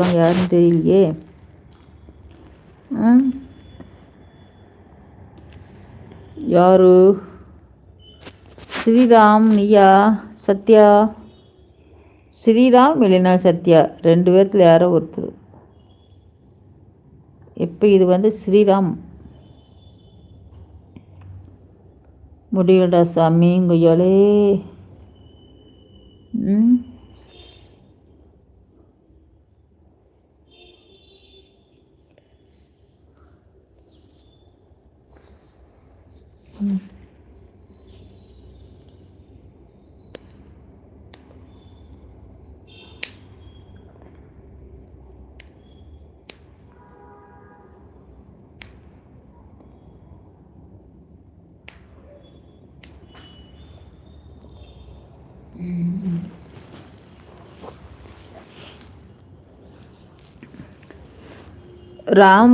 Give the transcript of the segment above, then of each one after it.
யாருன்னு தெரியலையே யாரு? ஸ்ரீராம் நீயா சத்யா? ஸ்ரீராம் இல்லைனா சத்யா. ரெண்டு பேர்த்தில் யாரோ ஒருத்தர். இப்போ இது வந்து ஸ்ரீராம்? முடியலடா சாமி கொய்யாலே ம்? राम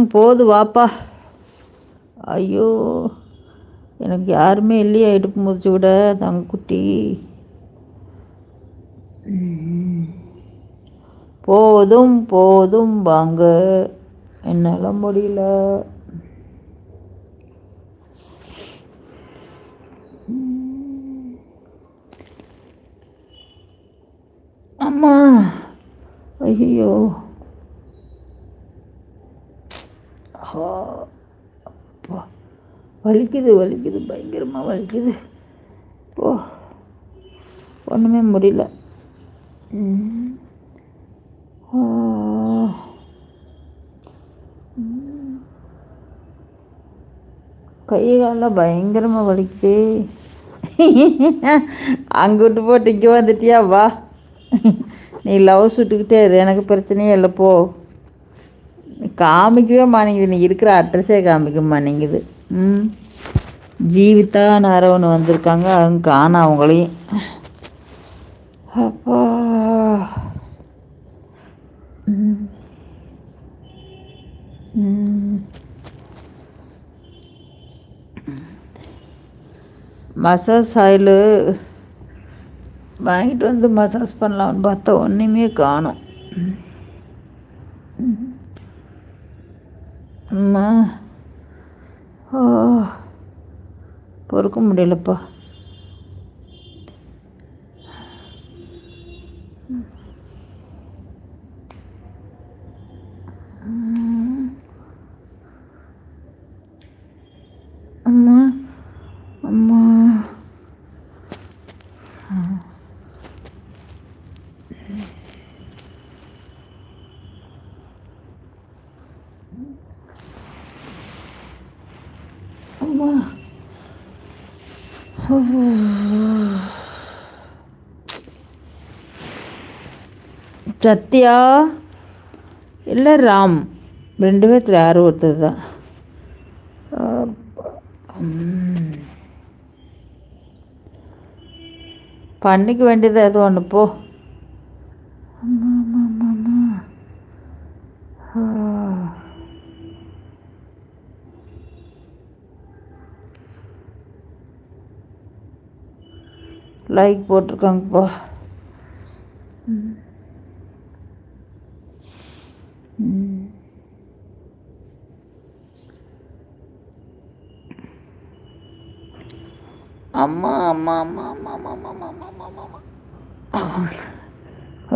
पोद वापा। अयो। எனக்கு யாருமே இல்லையா இடுப்பு முடிச்சு விட தங்குட்டி போதும் போதும் வாங்க. என்னால் முடியல. அம்மா. ஐயோ அப்பா வலிக்குது வலிக்குது பயங்கரமாக வலிக்குது. ஓ ஒன்றுமே முடியல. கை காலெலாம் பயங்கரமாக வலிக்குது. அங்கிட்டு போட்டு இங்கே வந்துட்டியா? வா. நீ லவ் சுட்டுக்கிட்டே இரு எனக்கு பிரச்சனையே இல்லை போ. காமிக்கவே மாட்டேங்குது நீ இருக்கிற அட்ரஸே காமிக்க மாட்டேங்குது. ம். ஜீவிதா நேரம் வந்திருக்காங்க. அவங்க காணா அவங்களையும் அப்பா. மசாஜ் ஆயிலு வாங்கிட்டு வந்து மசாஜ் பண்ணலாம்னு பார்த்தா ஒன்றுமே காணும். அம்மா. பொறுக்க முடியலப்பா அம்மா அம்மா அம்மா சத்யா? இல்லை ராம். ரெண்டு பேர்த்தில் யாரும் ஒருத்தர் தான். பண்ணிக்க வேண்டியது அது ஒன்று போ. லைக் போட்டிருக்காங்கப்பா அம்மா அம்மா அம்மா அம்மா அம்மா அம்மா அம்மா அம்மா அம்மா அம்மா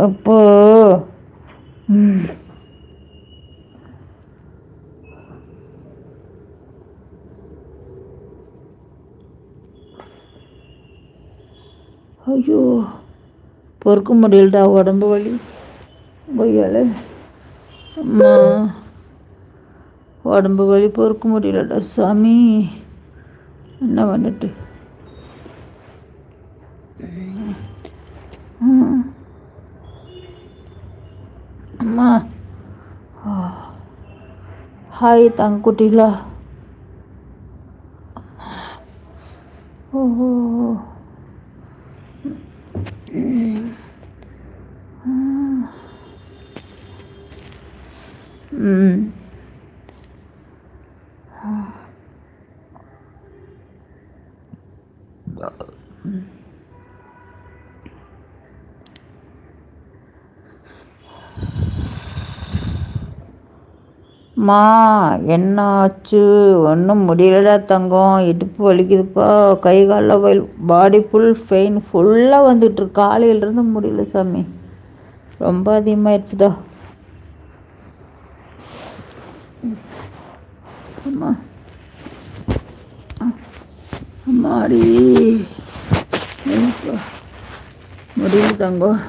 அப்போ ஐயோ பொறுக்க முடியலடா உடம்பு வலி பொய்யால அம்மா உடம்பு வலி பொறுக்க முடியலடா சாமி என்ன பண்ணிட்டு Hai tangkutilah. Oh. Hmm. அம்மா என்ன என்னாச்சு? ஒன்றும் முடியலடா தங்கம். இடுப்பு வலிக்குதுப்பா. கை காலில் வலி பாடி ஃபுல் பெயின் ஃபுல்லாக வந்துட்டு காலையிலேருந்து முடியல சாமி. ரொம்ப அதிகமாகிடுச்சுடா அம்மா. அம்மாடி. முடியல தங்கம்.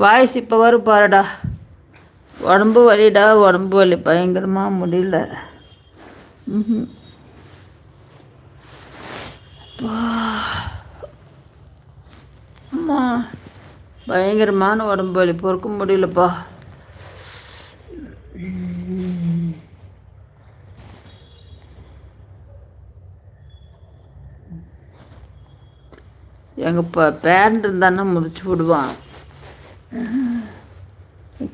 வாய்ஸ் இப்போ வரும் பாருடா. உடம்பு வலிடா உடம்பு வலி பயங்கரமாக முடியல. ம் அம்மா பயங்கரமான உடம்பு வலி பொறுக்க முடியலப்பா. எங்கள் ப பேரண்ட் இருந்தான்னா முடிச்சு விடுவான்.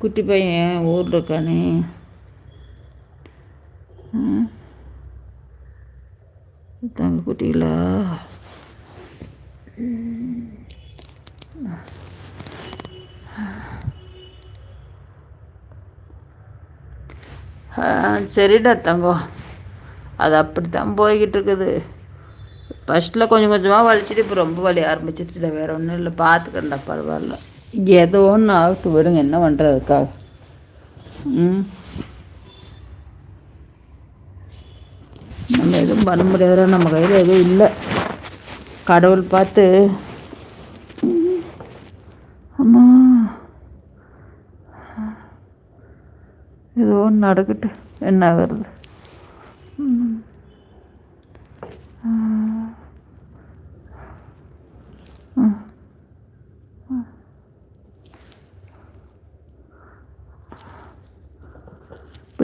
குட்டி பையன் ஊரில் இருக்கானே. தங்க குட்டிகளா. சரிடா தங்கம் அது அப்படி தான் போய்கிட்டு இருக்குது ஃபஸ்ட்டில் கொஞ்சம் கொஞ்சமாக வலிச்சுட்டு இப்போ ரொம்ப வலி ஆரம்பிச்சிருச்சுடா வேறு ஒன்றும் இல்லை. பார்த்துக்கிறேன்டா பரவாயில்ல. ஏதோ ஒன்று ஆகிட்டு விடுங்க என்ன பண்ணுறதுக்காக ம். நம்ம எதுவும் பண்ண முடியாத நம்ம கையில் எதுவும் இல்லை. கடவுள் பார்த்து அம்மா. ஏதோ ஒன்று நடக்கட்டு என்ன ஆகிறது?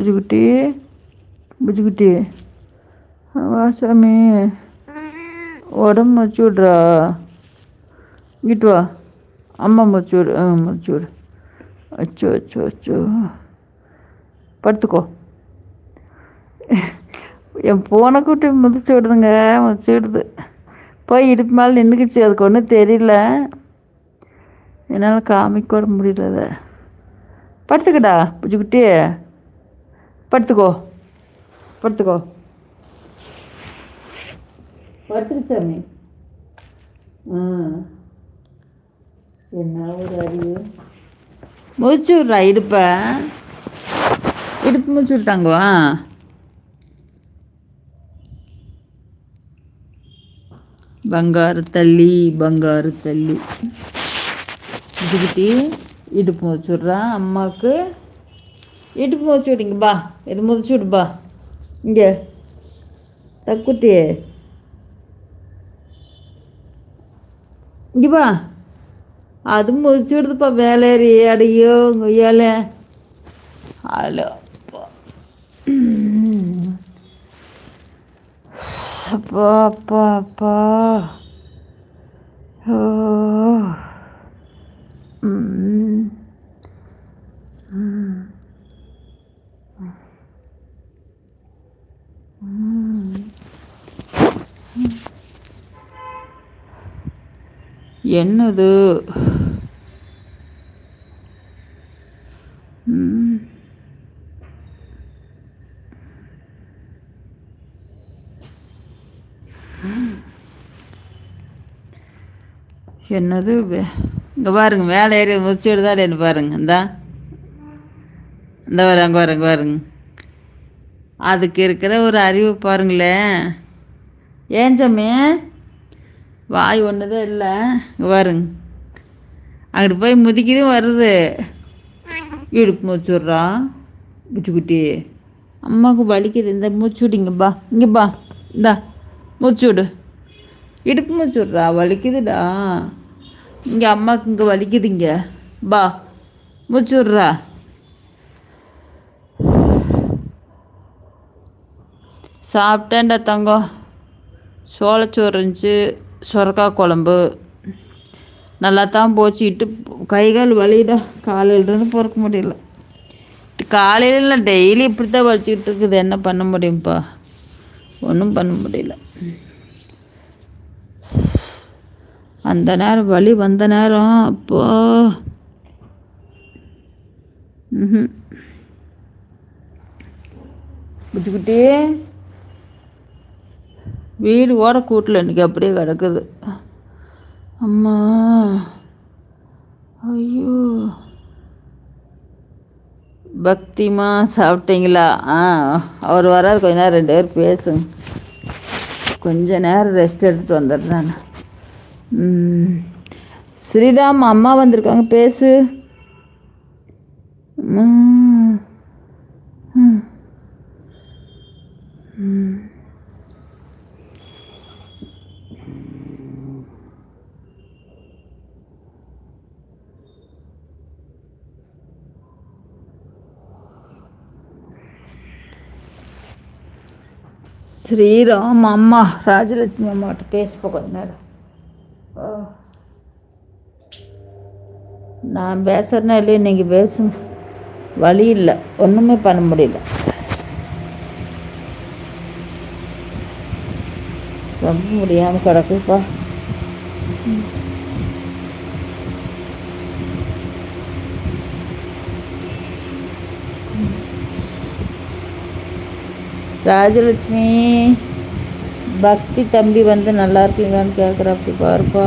புஜுக்குட்டி புஜுக்குட்டி வா சாமி உடம்பு வச்சு விட்றா. இங்கிட்டு வா. அம்மா மச்சு விடு ஆ முடிச்சு விடு. அச்சோ அச்சோ அச்சோ. படுத்துக்கோ. என் பூனை குட்டி முதிச்சு விடுதுங்க முதிச்சு விடுது. போய் இடுப்பு மேலே நின்றுக்குச்சு அதுக்கு ஒன்றும் தெரியல. என்னால் காமிக்க கூட முடியல அதை. படுத்துக்கடா குட்டி படுத்துக்கோ. படுத்துக்கோ. படுத்துருச்சாமே ஆ. என்ன ஒரு அறிவு? முடிச்சு விட்றா இடுப்பை. இடுப்பு முடிச்சு விட்டாங்கவா? பங்காரு தள்ளி பங்காரு தள்ளி. இதுக்கிட்டி இடுப்பு முடிச்சு அம்மாவுக்கு. இடுப்பு முதிச்சு விடுங்க பா. இது முதிச்சு விடுப்பா இங்கே. தக்குட்டி இங்கே பா. அது முதிச்சு விடுதுப்பா வேலையறி அடையோ கொய்யால ஹலோ அப்பா. அப்பா அப்பா ஓ. என்னது? என்னது? இங்கே பாருங்க மேலே ஏறி முடிச்சுட்டு இல்லைன்னு என்ன பாருங்க இந்தா. இந்த வர அங்கே வரங்க பாருங்க. அதுக்கு இருக்கிற ஒரு அறிவு பாருங்களேன். ஏன் வாய் ஒன்று தான் இல்லை. இங்கே அங்கிட்டு போய் முதிக்கிதும் வருது. இடுப்பு மூச்சு விட்றான் குட்டி அம்மாவுக்கு வலிக்குது. இந்த மூச்சு விடுங்கப்பா இங்கேப்பா இந்தா மூச்சு விடு இடுப்பு மூச்சு விட்றா வலிக்குதுடா. இங்கே அம்மாவுக்கு இங்கே வலிக்குதுங்க பா. மூச்சு விட்றா சாப்பிட்டேன்டா தங்கம். சோளச்சோறு இருந்துச்சு. சுரக்கா குழம்பு. நல்லா தான் போச்சு. இட்டு கை கால் வலிடா. காலையிலேருந்து பொறுக்க முடியல. காலையில் இல்லை டெய்லி இப்படி தான் வலிச்சுக்கிட்டு இருக்குது. என்ன பண்ண முடியும்ப்பா ஒன்றும் பண்ண முடியல. அந்த நேரம் வலி வந்த நேரம். அப்போ. ம் வீடு ஓட கூட்டில் இன்றைக்கி அப்படியே கிடக்குது. அம்மா. ஐயோ. பக்திமா சாப்பிட்டீங்களா? ஆ அவர் வரார். கொஞ்ச நேரம் ரெண்டு பேர் பேசுங்க. கொஞ்ச நேரம் ரெஸ்ட் எடுத்துகிட்டு வந்துடுறேன் ஸ்ரீராம் அம்மா வந்திருக்காங்க. பேசு. ஸ்ரீராம் அம்மா ராஜலட்சுமி அம்மாட்ட பேச கொஞ்ச நேரம். நான் பேசுகிறேன்னா இல்லையே? நீங்கள் பேசுங்க வழி இல்லை. ஒன்றுமே பண்ண முடியல. ரொம்ப முடியாமல் கிடக்குப்பா ராஜலட்சுமி பக்தி தம்பி வந்து நல்லா இருக்கீங்களான்னு கேட்குறாப்படி பாருப்பா.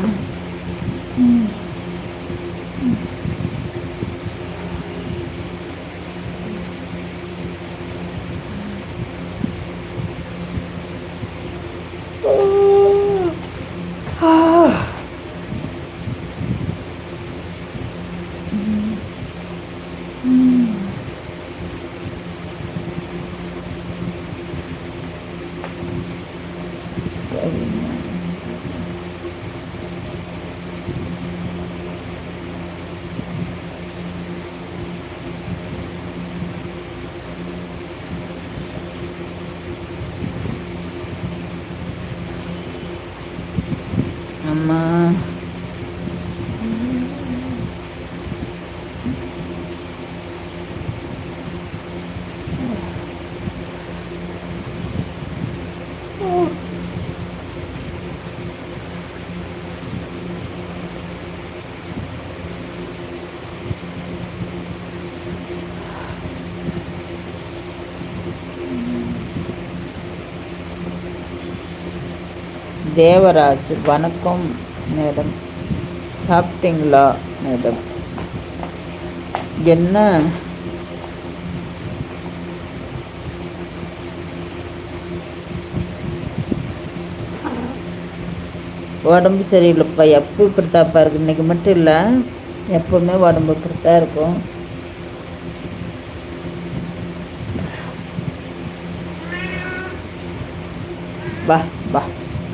அம்மா தேவராஜ் வணக்கம் மேடம். சாப்பிட்டீங்களா மேடம்? என்ன? உடம்பு சரியில்லைப்பா. எப்போ இப்படித்தாப்பா இருக்கு? இன்னைக்கு மட்டும் இல்லை. எப்போவுமே உடம்பு இப்படித்தான் இருக்கும். வா.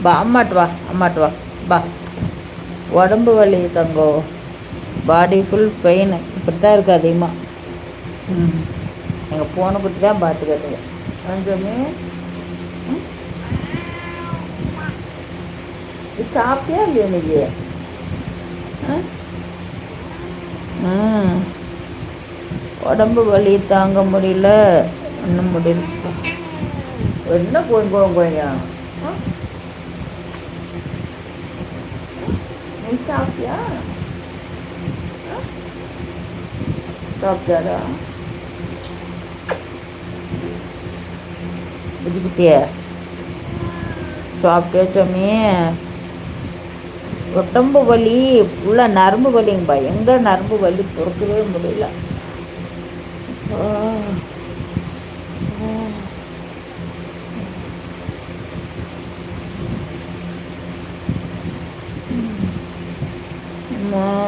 வா அம்மாட்டு வா அம்மாட்டு வா. வா. உடம்பு வலி தங்கோ. பாடி ஃபுல் பெயின் இப்படி தான் இருக்குது அதிகமாக ம். எங்கள் போனை பற்றி தான் பார்த்துக்கிறதுங்க கொஞ்சமே சாப்பிட்டியா இல்லையா இன்னைக்கு? ம். உடம்பு வலி தாங்க முடியல. ஒன்றும் முடியல. என்ன கோயங்க கோயங்க? நீ சாப்பிட்டியா சாப்பிட்டாரா புஜிக்குட்டிய. சாப்பிட்டே சாமி உடம்பு வலி ஃபுல்லாக நரம்பு வலிங்கப்பா எங்கே நரம்பு வலி? பொறுக்கவே முடியல. அம்மா